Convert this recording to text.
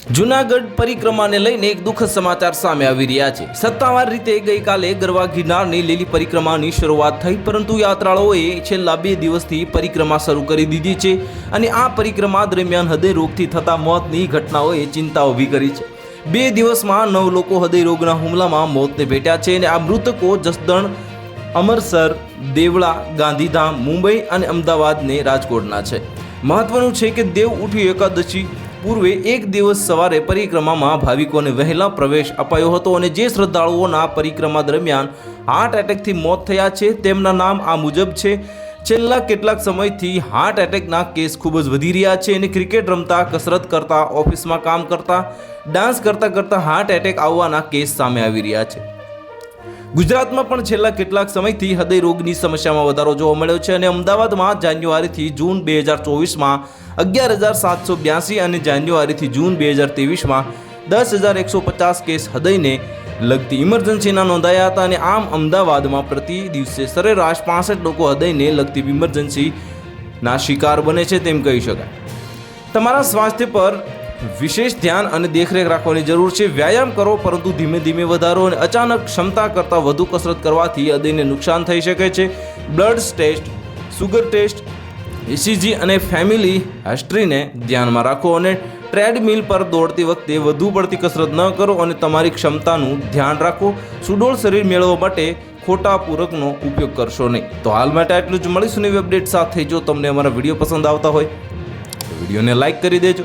જુનાગઢ પરિક્રમાને લઈને એક દુઃખદ સમાચાર સામે આવી રહ્યા છે. સત્તાવાર રીતે ગઈકાલે ગરવા ગિરનારની લીલી પરિક્રમાની શરૂઆત થઈ, પરંતુ યાત્રાળુઓએ છેલ્લા બે દિવસથી પરિક્રમા શરૂ કરી દીધી છે અને આ પરિક્રમા દરમિયાન હૃદયરોગથી થતા મોતની ઘટનાઓએ ચિંતા ઊભી કરી છે. બે દિવસમાં નવ લોકો હૃદયરોગના હુમલામાં મોતને ભેટ્યા છે અને આ મૃતકો જસદણ, અમરસર, દેવળા, ગાંધીધામ, મુંબઈ અને અમદાવાદને રાજકોટના છે. મહત્વનું છે કે દેવ ઉઠી એકાદશી પૂર્વે એક દિવસ સવારે પરિક્રમામાં ભાવિકોને વહેલા પ્રવેશ અપાયો હતો અને જે શ્રદ્ધાળુઓના પરિક્રમા દરમિયાન હાર્ટ એટેકથી મોત થયા છે, તેમના નામ આ મુજબ છે. છેલ્લા કેટલાક સમયથી હાર્ટ એટેકના કેસ ખૂબ જ વધી રહ્યા છે અને ક્રિકેટ રમતા, કસરત કરતા ઓફિસમાં કામ કરતા ડાન્સ કરતા કરતા હાર્ટ એટેક આવવાના કેસ સામે આવી રહ્યા છે. ગુજરાતમાં પણ છેલ્લા કેટલાક સમયથી હૃદય રોગની સમસ્યામાં વધારો જોવા મળ્યો છે અને અમદાવાદમાં જાન્યુઆરીથી જૂન બે હજાર ચોવીસમાં અગિયાર હજાર સાતસો બ્યાસી અને જાન્યુઆરીથી જૂન બે હજાર ત્રેવીસમાં દસ હજાર એકસો પચાસ કેસ હૃદયને લગતી ઇમરજન્સીના નોંધાયા હતા અને આમ અમદાવાદમાં પ્રતિ દિવસે સરેરાશ પાસઠ લોકો હૃદયને લગતી ઇમરજન્સીના શિકાર બને છે તેમ કહી શકાય. તમારા સ્વાસ્થ્ય પર વિશેષ ધ્યાન અને દેખરેખ રાખવાની જરૂર છે. વ્યાયામ કરો, પરંતુ ધીમે ધીમે વધારો અને અચાનક ક્ષમતા કરતાં વધુ કસરત કરવાથી હૃદયને નુકસાન થઈ શકે છે. Blood test, sugar test ECG અને ફેમિલી હિસ્ટ્રીને ધ્યાનમાં રાખો અને ટ્રેડમિલ પર દોડતી વખતે વધુ પડતી કસરત ન કરો અને તમારી ક્ષમતાનું ધ્યાન રાખો. સુડોળ શરીર મેળવવા માટે ખોટા પૂરકનો ઉપયોગ કરશો નહીં. તો હાલ માટે આટલું જ. મળીશું નવી અપડેટ સાથે. જો તમને અમારા વીડિયો પસંદ આવતા હોય વિડીયોને લાઈક કરી દેજો.